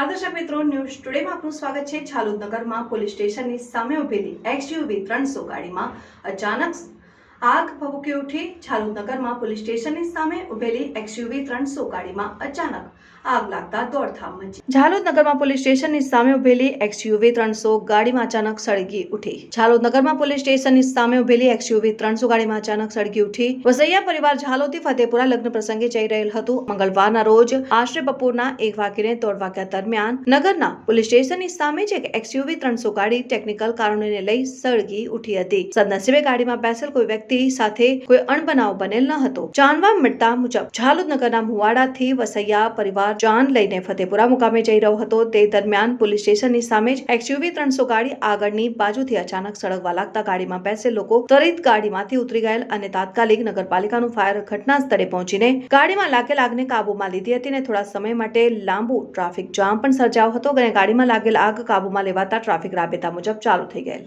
દર્શક મિત્રો, ન્યૂઝ ટુડેમાં આપનું સ્વાગત છે. છાલુદ નગરમાં પોલીસ સ્ટેશનની સામે ઉભેલી એક્સયુવી ત્રણસો ગાડીમાં અચાનક આગ ભભૂકી ઉઠી છાલુદ નગરમાં પોલીસ સ્ટેશનની સામે ઉભેલી એક્સયુવી ત્રણસો ગાડીમાં અચાનક આગ લાગતા દોડધામ મચી. ઝાલોદ નગરમાં પોલીસ સ્ટેશનની સામે ઉભેલી એક્સયુવી ત્રણસો ગાડીમાં અચાનક સળગી ઉઠી. ઝાલોદ નગરમાં પોલીસ સ્ટેશનની સામે ઉભેલી એક્સયુવી ત્રણસો ગાડીમાં અચાનક સળગી ઉઠી. વસૈયા પરિવાર ઝાલોદથી ફતેપુરા લગ્ન પ્રસંગે જઈ રહેલ હતું. મંગળવારના રોજ આશરે બપોરના એક વાગીને દોઢ વાગ્યા દરમિયાન નગરના પોલીસ સ્ટેશનની સામે જ એક એક્સયુવી ત્રણસો ગાડી ટેકનિકલ કારણોને લઈ સળગી ઉઠી હતી. સદનસીબે ગાડીમાં બેસેલ કોઈ વ્યક્તિ સાથે કોઈ અણબનાવ બનેલ ન હતો. જાણવા મળતા મુજબ, ઝાલુદનગરના મુવાડાથી વસૈયા પરિવાર જાન લઈને ફતેપુરા મુકામે જઈ રહ્યો હતો. તે દરમિયાન પોલીસ સ્ટેશનની સામે જ એક્સયુવી ત્રણસો ગાડી આગળની બાજુથી અચાનક સળગવા લાગતા ગાડીમાં બેસેલ લોકો ત્વરિત ગાડીમાંથી ઉતરી ગયેલ અને તાત્કાલિક નગરપાલિકાનું ફાયર ઘટના સ્થળે પહોંચીને ગાડીમાં લાગેલ આગને કાબૂમાં લીધી હતી અને થોડા સમય માટે લાંબુ ટ્રાફિક જામ પણ સર્જાયો હતો અને ગાડીમાં લાગેલ આગ કાબૂમાં લેવાતા ટ્રાફિક રાબેતા મુજબ ચાલુ થઈ ગયેલ.